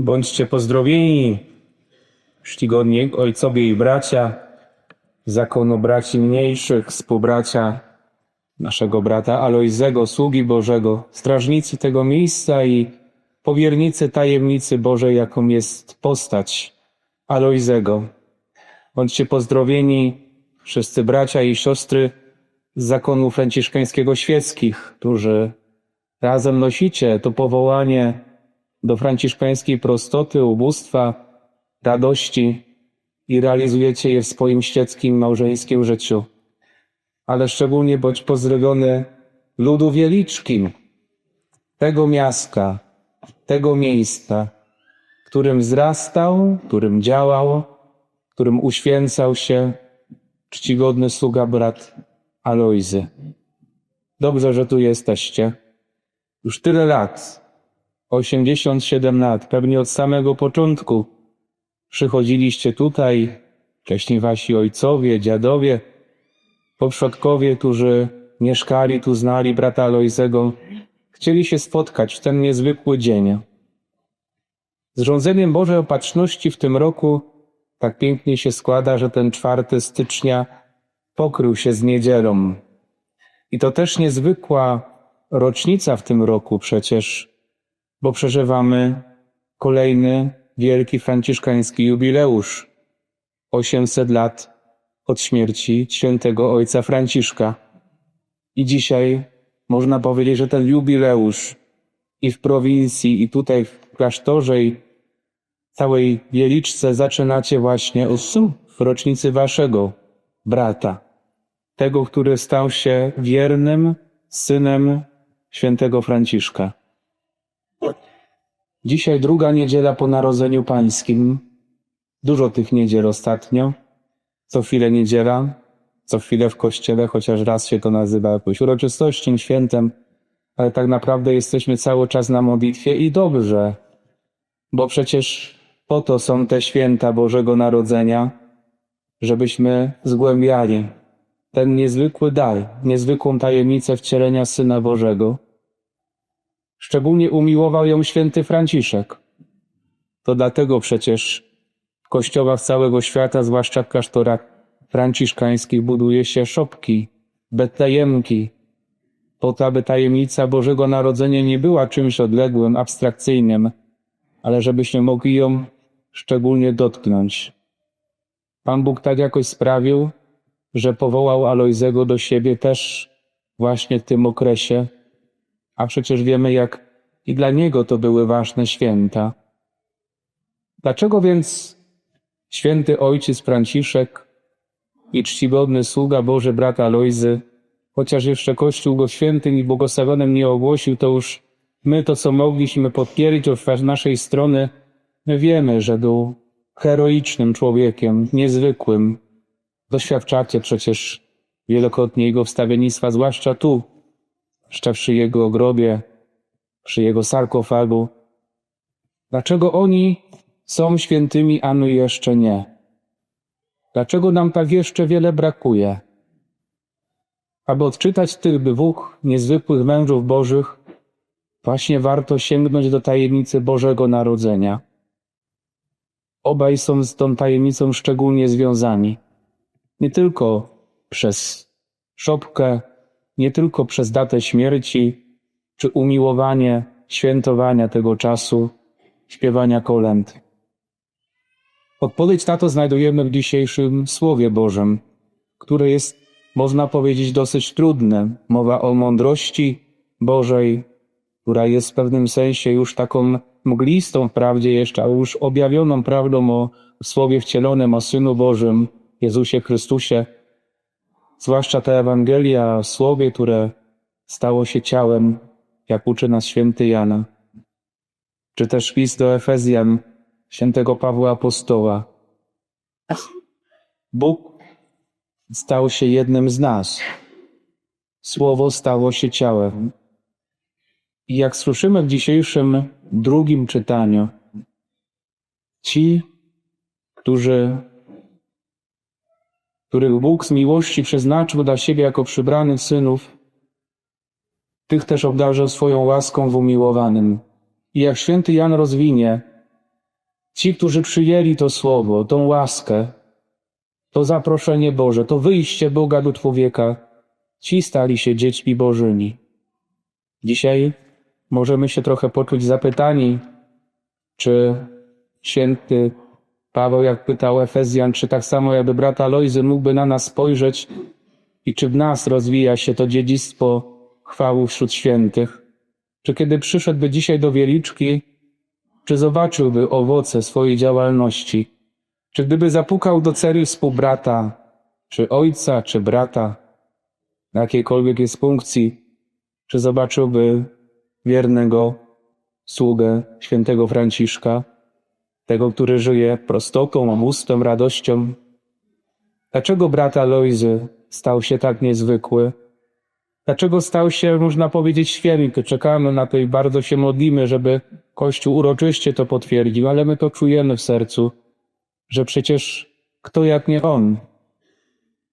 Bądźcie pozdrowieni, czcigodni ojcowie i bracia, zakonu braci mniejszych, współbracia naszego brata Alojzego, sługi Bożego, strażnicy tego miejsca i powiernicy tajemnicy Bożej, jaką jest postać Alojzego. Bądźcie pozdrowieni wszyscy bracia i siostry z zakonu franciszkańskiego świeckich, którzy razem nosicie to powołanie do franciszkańskiej prostoty, ubóstwa, radości i realizujecie je w swoim świeckim, małżeńskim życiu. Ale szczególnie bądź pozdrowiony ludu wieliczkim, tego miasta, tego miejsca, którym wzrastał, którym działał, którym uświęcał się czcigodny sługa brat Alojzy. Dobrze, że tu jesteście. Już tyle lat, 87 lat, pewnie od samego początku przychodziliście tutaj, wcześniej wasi ojcowie, dziadowie, poprzodkowie, którzy mieszkali tu, znali brata Alojzego, chcieli się spotkać w ten niezwykły dzień. Zrządzeniem Bożej Opatrzności w tym roku tak pięknie się składa, że ten 4 stycznia pokrył się z niedzielą. I to też niezwykła rocznica w tym roku przecież, bo przeżywamy kolejny wielki franciszkański jubileusz. 800 lat od śmierci świętego ojca Franciszka. I dzisiaj można powiedzieć, że ten jubileusz i w prowincji, i tutaj w klasztorze, i całej Wieliczce zaczynacie właśnie od rocznicy waszego brata. Tego, który stał się wiernym synem świętego Franciszka. Dzisiaj druga niedziela po Narodzeniu Pańskim. Dużo tych niedziel ostatnio. Co chwilę niedziela, co chwilę w kościele, chociaż raz się to nazywa jakąś uroczystością, świętem, ale tak naprawdę jesteśmy cały czas na modlitwie i dobrze, bo przecież po to są te święta Bożego Narodzenia, żebyśmy zgłębiali ten niezwykły dar, niezwykłą tajemnicę wcielenia Syna Bożego. Szczególnie umiłował ją święty Franciszek. To dlatego przecież w kościołach całego świata, zwłaszcza w klasztorach franciszkańskich, buduje się szopki, betlejemki, po to, aby tajemnica Bożego Narodzenia nie była czymś odległym, abstrakcyjnym, ale żebyśmy mogli ją szczególnie dotknąć. Pan Bóg tak jakoś sprawił, że powołał Alojzego do siebie też właśnie w tym okresie, a przecież wiemy, jak i dla niego to były ważne święta. Dlaczego więc święty ojciec Franciszek i czcigodny sługa Boży brat Alojzy, chociaż jeszcze Kościół go świętym i błogosławionym nie ogłosił, to już my to, co mogliśmy potwierdzić od naszej strony, my wiemy, że był heroicznym człowiekiem, niezwykłym. Doświadczacie przecież wielokrotnie jego wstawiennictwa, zwłaszcza tu, jeszcze przy jego grobie, przy jego sarkofagu. Dlaczego oni są świętymi, a my jeszcze nie? Dlaczego nam tak jeszcze wiele brakuje? Aby odczytać tych dwóch niezwykłych mężów bożych, właśnie warto sięgnąć do tajemnicy Bożego Narodzenia. Obaj są z tą tajemnicą szczególnie związani. Nie tylko przez szopkę, nie tylko przez datę śmierci, czy umiłowanie świętowania tego czasu, śpiewania kolęd. Odpowiedź na to znajdujemy w dzisiejszym Słowie Bożym, które jest, można powiedzieć, dosyć trudne. Mowa o mądrości Bożej, która jest w pewnym sensie już taką mglistą wprawdzie jeszcze, ale już objawioną prawdą o Słowie wcielonym, o Synu Bożym, Jezusie Chrystusie. Zwłaszcza ta Ewangelia o Słowie, które stało się ciałem, jak uczy nas święty Jana. Czy też list do Efezjan świętego Pawła Apostoła. Bóg stał się jednym z nas. Słowo stało się ciałem. I jak słyszymy w dzisiejszym drugim czytaniu, ci, którzy, których Bóg z miłości przeznaczył dla siebie jako przybranych synów, tych też obdarzył swoją łaską w umiłowanym. I jak święty Jan rozwinie, Ci, którzy przyjęli to słowo, tą łaskę, to zaproszenie Boże, to wyjście Boga do człowieka, ci stali się dziećmi Bożymi. Dzisiaj możemy się trochę poczuć zapytani, czy święty Paweł, jak pytał Efezjan, czy tak samo jakby brata Lojzy mógłby na nas spojrzeć i czy w nas rozwija się to dziedzictwo chwały wśród świętych? Czy kiedy przyszedłby dzisiaj do Wieliczki, czy zobaczyłby owoce swojej działalności? Czy gdyby zapukał do celi współbrata, czy ojca, czy brata, na jakiejkolwiek jest funkcji, czy zobaczyłby wiernego sługę świętego Franciszka, tego, który żyje prostoką, obustem, radością? Dlaczego brat Alojzy stał się tak niezwykły? Dlaczego stał się, można powiedzieć, święty? Czekamy na to i bardzo się modlimy, żeby Kościół uroczyście to potwierdził, ale my to czujemy w sercu, że przecież kto jak nie On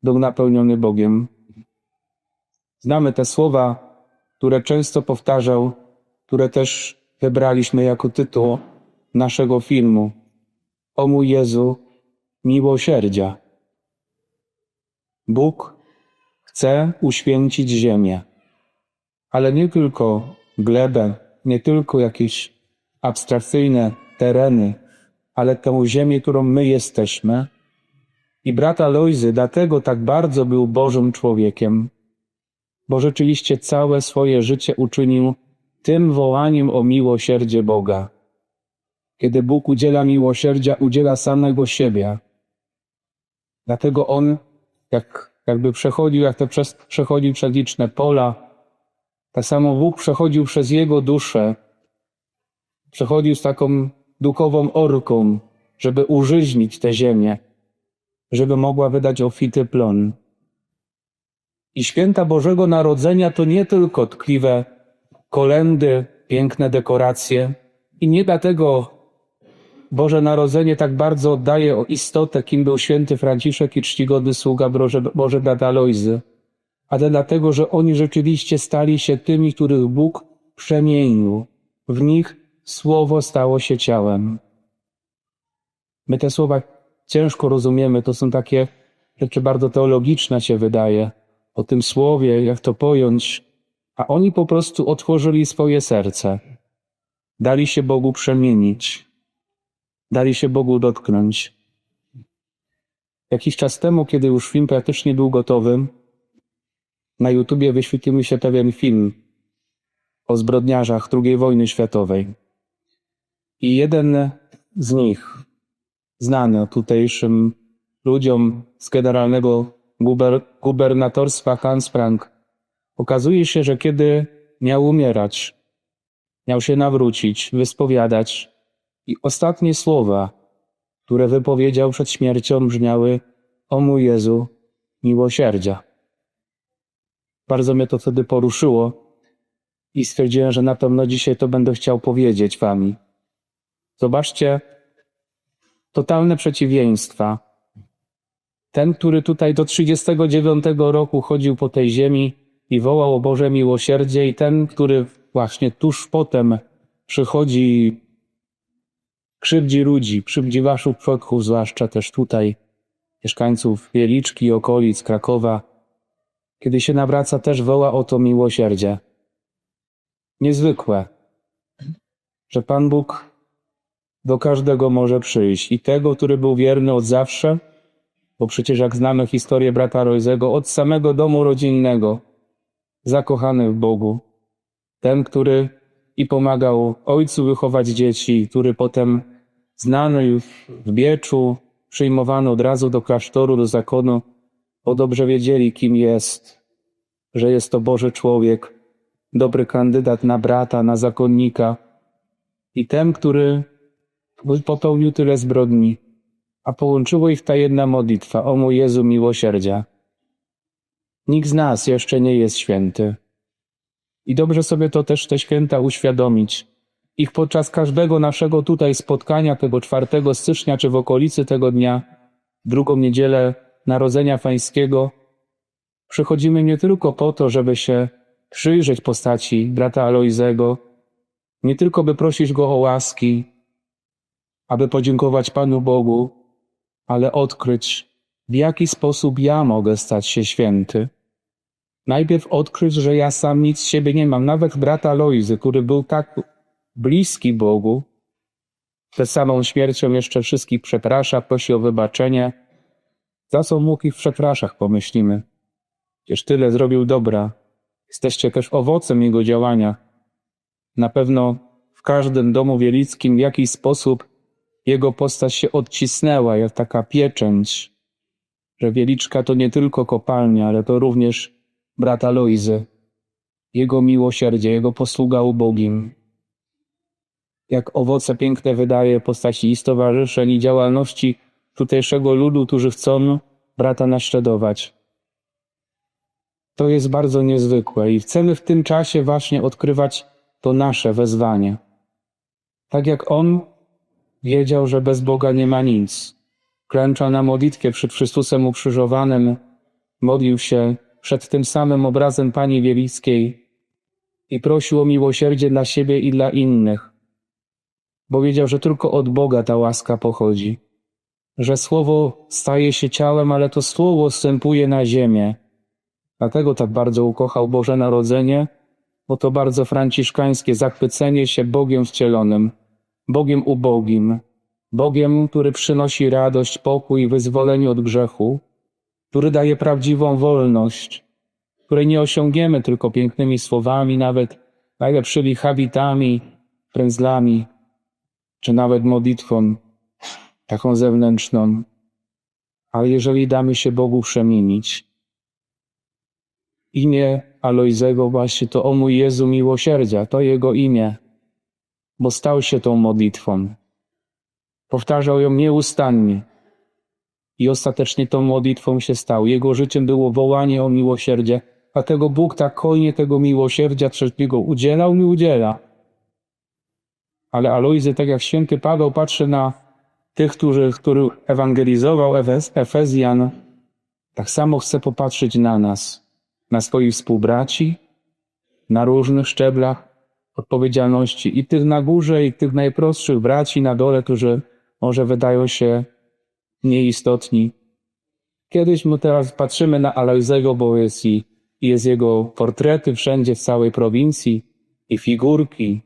był napełniony Bogiem. Znamy te słowa, które często powtarzał, które też wybraliśmy jako tytuł naszego filmu. O mój Jezu, miłosierdzia. Bóg chce uświęcić ziemię, ale nie tylko glebę, nie tylko jakieś abstrakcyjne tereny, ale tę ziemię, którą my jesteśmy. I brata Lojzy dlatego tak bardzo był Bożym człowiekiem, bo rzeczywiście całe swoje życie uczynił tym wołaniem o miłosierdzie Boga. Kiedy Bóg udziela miłosierdzia, udziela samego siebie. Dlatego on, jak, jakby przechodził, jak to przez, przechodził przez liczne pola, tak samo Bóg przechodził przez jego duszę, przechodził z taką duchową orką, żeby użyźnić tę ziemię, żeby mogła wydać ofity plon. I święta Bożego Narodzenia to nie tylko tkliwe kolendy, piękne dekoracje i nie dlatego Boże Narodzenie tak bardzo oddaje istotę, kim był święty Franciszek i czcigodny sługa Boże, Boże Dada Lojzy, ale dlatego, że oni rzeczywiście stali się tymi, których Bóg przemienił. W nich Słowo stało się ciałem. My te słowa ciężko rozumiemy, to są takie rzeczy bardzo teologiczne się wydaje, o tym słowie, jak to pojąć, a oni po prostu otworzyli swoje serce, dali się Bogu przemienić, dali się Bogu dotknąć. Jakiś czas temu, kiedy już film praktycznie był gotowy, na YouTubie wyświetlił się pewien film o zbrodniarzach II wojny światowej. I jeden z nich, znany tutejszym ludziom z generalnego guber gubernatorstwa Hans Frank, okazuje się, że kiedy miał umierać, miał się nawrócić, wyspowiadać i ostatnie słowa, które wypowiedział przed śmiercią brzmiały o mój Jezu, miłosierdzia. Bardzo mnie to wtedy poruszyło i stwierdziłem, że na pewno dzisiaj to będę chciał powiedzieć wami. Zobaczcie, totalne przeciwieństwa. Ten, który tutaj do 39 roku chodził po tej ziemi i wołał o Boże miłosierdzie, i ten, który właśnie tuż potem przychodzi, krzywdzi ludzi, krzywdzi waszych przodków, zwłaszcza też tutaj, mieszkańców Wieliczki okolic Krakowa, kiedy się nawraca, też woła o to miłosierdzie. Niezwykłe, że Pan Bóg do każdego może przyjść. I tego, który był wierny od zawsze, bo przecież jak znamy historię brata Rojzego, od samego domu rodzinnego, zakochany w Bogu. Ten, który i pomagał ojcu wychować dzieci, który potem znany już w Bieczu, przyjmowany od razu do klasztoru, do zakonu, bo dobrze wiedzieli, kim jest, że jest to Boży człowiek, dobry kandydat na brata, na zakonnika i ten, który popełnił tyle zbrodni, a połączyło ich ta jedna modlitwa, o mój Jezu miłosierdzia. Nikt z nas jeszcze nie jest święty. I dobrze sobie to też te święta uświadomić. Ich podczas każdego naszego tutaj spotkania, tego 4 stycznia, czy w okolicy tego dnia, drugą niedzielę Narodzenia Pańskiego, przychodzimy nie tylko po to, żeby się przyjrzeć postaci brata Alojzego, nie tylko by prosić go o łaski, aby podziękować Panu Bogu, ale odkryć, w jaki sposób ja mogę stać się święty. Najpierw odkryć, że ja sam nic z siebie nie mam. Nawet brata Lojzy, który był tak bliski Bogu, przed samą śmiercią jeszcze wszystkich przeprasza, prosi o wybaczenie. Za co mógł ich przepraszach, pomyślimy. Przecież tyle zrobił dobra. Jesteście też owocem jego działania. Na pewno w każdym domu wielickim w jakiś sposób jego postać się odcisnęła, jak taka pieczęć, że Wieliczka to nie tylko kopalnia, ale to również brata Lojzy, jego miłosierdzie, jego posługa ubogim. Jak owoce piękne wydaje postaci i stowarzyszeń i działalności tutejszego ludu, którzy chcą brata naśladować. To jest bardzo niezwykłe i chcemy w tym czasie właśnie odkrywać to nasze wezwanie. Tak jak on wiedział, że bez Boga nie ma nic. Klęczał na modlitwie przed Chrystusem ukrzyżowanym, modlił się przed tym samym obrazem Pani Wielickiej i prosił o miłosierdzie dla siebie i dla innych, bo wiedział, że tylko od Boga ta łaska pochodzi, że Słowo staje się ciałem, ale to Słowo wstępuje na ziemię. Dlatego tak bardzo ukochał Boże Narodzenie, bo to bardzo franciszkańskie zachwycenie się Bogiem wcielonym, Bogiem ubogim, Bogiem, który przynosi radość, pokój i wyzwolenie od grzechu, który daje prawdziwą wolność, której nie osiągniemy tylko pięknymi słowami, nawet najlepszymi habitami, frędzlami, czy nawet modlitwą taką zewnętrzną. Ale jeżeli damy się Bogu przemienić, imię Alojzego właśnie to o mój Jezu miłosierdzia, to Jego imię, bo stał się tą modlitwą. Powtarzał ją nieustannie i ostatecznie tą modlitwą się stał. Jego życiem było wołanie o miłosierdzie, dlatego Bóg tak hojnie tego miłosierdzia trzeciego udzielał i udziela. Ale Alojzy, tak jak święty Paweł patrzy na tych, którzy, który ewangelizował Efezjan, tak samo chce popatrzeć na nas, na swoich współbraci, na różnych szczeblach odpowiedzialności i tych na górze, i tych najprostszych braci na dole, którzy może wydają się nieistotni. Kiedyś my teraz patrzymy na Alojzego, bo jest i jest jego portrety wszędzie w całej prowincji i figurki.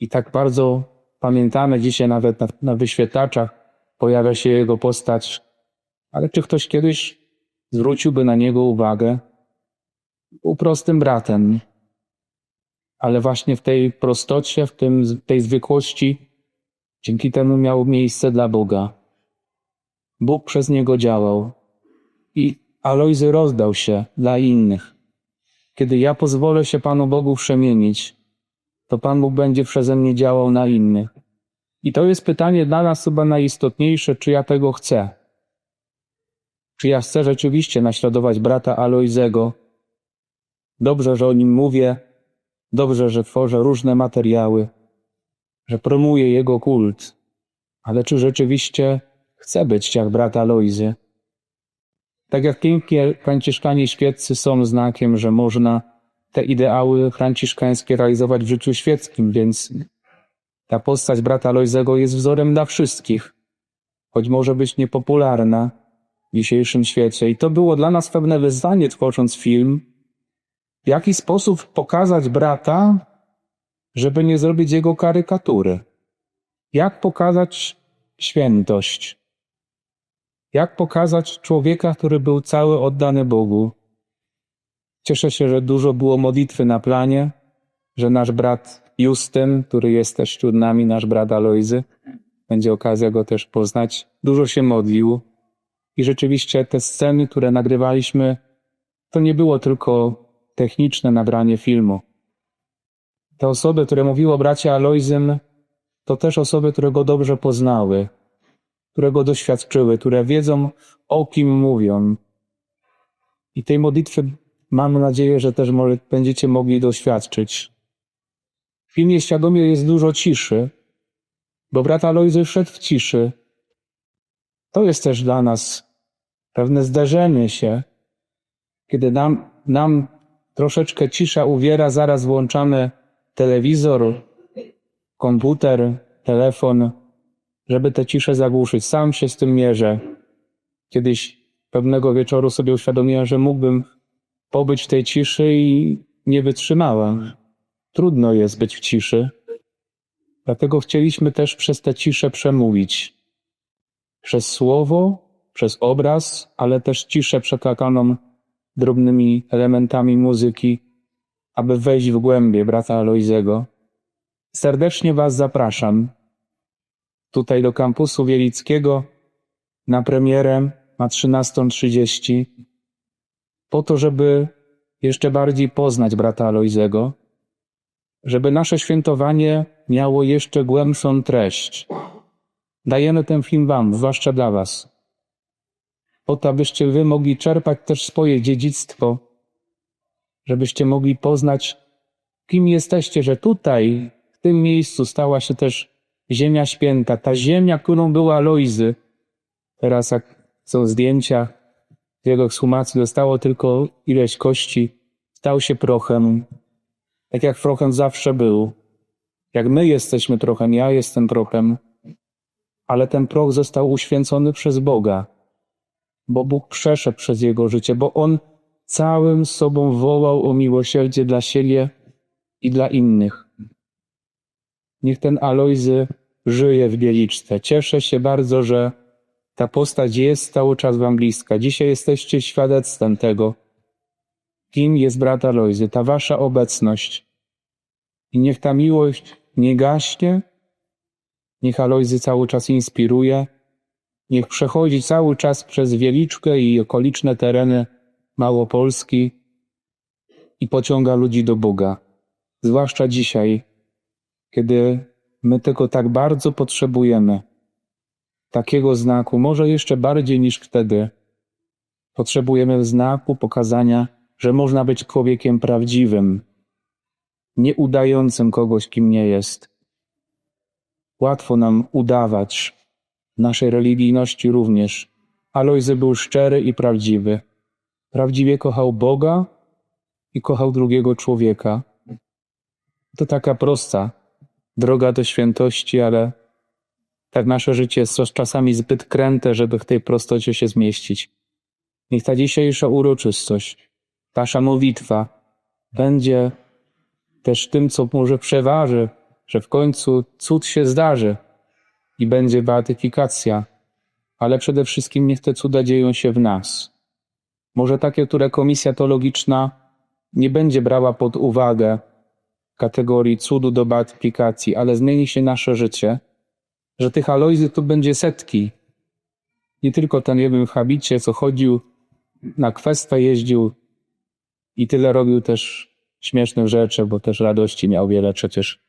I tak bardzo pamiętamy dzisiaj nawet na, na wyświetlaczach pojawia się jego postać. Ale czy ktoś kiedyś zwróciłby na niego uwagę? Był prostym bratem, ale właśnie w tej prostocie, w tym, tej zwykłości, dzięki temu miał miejsce dla Boga. Bóg przez niego działał i Alojzy rozdał się dla innych. Kiedy ja pozwolę się Panu Bogu przemienić, to Pan Bóg będzie przeze mnie działał na innych. I to jest pytanie dla nas chyba najistotniejsze, czy ja tego chcę. Czy ja chcę rzeczywiście naśladować brata Alojzego? Dobrze, że o nim mówię, dobrze, że tworzę różne materiały, że promuję jego kult, ale czy rzeczywiście chcę być jak brata Alojzy? Tak jak pięknie franciszkanie świeccy są znakiem, że można te ideały franciszkańskie realizować w życiu świeckim, więc ta postać brata Lojzego jest wzorem dla wszystkich, choć może być niepopularna w dzisiejszym świecie. I to było dla nas pewne wyzwanie, tworząc film, w jaki sposób pokazać brata, żeby nie zrobić jego karykatury. Jak pokazać świętość. Jak pokazać człowieka, który był cały oddany Bogu. Cieszę się, że dużo było modlitwy na planie, że nasz brat Justyn, który jest też wśród nami, nasz brat Alojzy, będzie okazja go też poznać, dużo się modlił. I rzeczywiście te sceny, które nagrywaliśmy, to nie było tylko techniczne nagranie filmu. Te osoby, które mówiły o bracie Alojzym, to też osoby, które go dobrze poznały, które go doświadczyły, które wiedzą, o kim mówią. I tej modlitwy mam nadzieję, że też może, będziecie mogli doświadczyć. W filmie Świadomie jest dużo ciszy, bo brat Alojzy szedł w ciszy. To jest też dla nas pewne zdarzenie się, kiedy nam, nam troszeczkę cisza uwiera, zaraz włączamy telewizor, komputer, telefon żeby tę ciszę zagłuszyć. Sam się z tym mierzę. Kiedyś pewnego wieczoru sobie uświadomiłem, że mógłbym pobyć w tej ciszy i nie wytrzymałem. Trudno jest być w ciszy. Dlatego chcieliśmy też przez tę ciszę przemówić. Przez słowo, przez obraz, ale też ciszę przeklakaną drobnymi elementami muzyki, aby wejść w głębie brata Alojzego. Serdecznie Was zapraszam tutaj do kampusu Wielickiego na premierę na 13.30 po to, żeby jeszcze bardziej poznać brata Alojzego, żeby nasze świętowanie miało jeszcze głębszą treść. Dajemy ten film Wam, zwłaszcza dla Was, po to, abyście Wy mogli czerpać też swoje dziedzictwo, żebyście mogli poznać, kim jesteście, że tutaj, w tym miejscu stała się też Ziemia Święta, ta ziemia, którą była Lojzy. Teraz jak są zdjęcia jego ekshumacji, zostało tylko ileś kości, stał się prochem, tak jak prochem zawsze był. Jak my jesteśmy prochem, ja jestem prochem, ale ten proch został uświęcony przez Boga, bo Bóg przeszedł przez jego życie, bo On całym sobą wołał o miłosierdzie dla siebie i dla innych. Niech ten Alojzy żyje w Bieliczce. Cieszę się bardzo, że ta postać jest cały czas wam bliska. Dzisiaj jesteście świadectwem tego, kim jest brat Alojzy, ta wasza obecność. I niech ta miłość nie gaśnie, niech Alojzy cały czas inspiruje, niech przechodzi cały czas przez Wieliczkę i okoliczne tereny Małopolski i pociąga ludzi do Boga. Zwłaszcza dzisiaj, kiedy my tego tak bardzo potrzebujemy. Takiego znaku, może jeszcze bardziej niż wtedy. Potrzebujemy znaku pokazania, że można być człowiekiem prawdziwym, nie udającym kogoś, kim nie jest. Łatwo nam udawać, naszej religijności również. Alojzy był szczery i prawdziwy. Prawdziwie kochał Boga i kochał drugiego człowieka. To taka prosta droga do świętości, ale tak nasze życie jest czasami zbyt kręte, żeby w tej prostocie się zmieścić. Niech ta dzisiejsza uroczystość, nasza modlitwa będzie też tym, co może przeważy, że w końcu cud się zdarzy i będzie beatyfikacja, ale przede wszystkim niech te cuda dzieją się w nas. Może takie, które komisja teologiczna nie będzie brała pod uwagę, kategorii cudu do beatyfikacji, ale zmieni się nasze życie, że tych Alojzy tu będzie setki. Nie tylko ten jeden w habicie, co chodził na kwestę, jeździł i tyle robił też śmiesznych rzeczy, bo też radości miał wiele przecież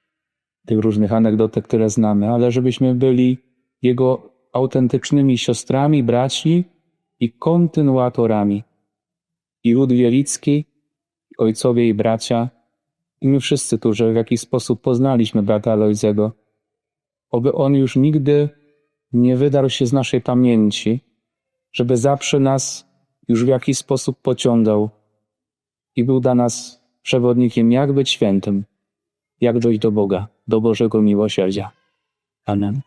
tych różnych anegdotek, które znamy, ale żebyśmy byli jego autentycznymi siostrami, braćmi i kontynuatorami. I lud wielicki, ojcowie i bracia, i my wszyscy, którzy w jakiś sposób poznaliśmy brata Alojzego, oby on już nigdy nie wydarł się z naszej pamięci, żeby zawsze nas już w jakiś sposób pociągał i był dla nas przewodnikiem, jak być świętym, jak dojść do Boga, do Bożego miłosierdzia. Amen.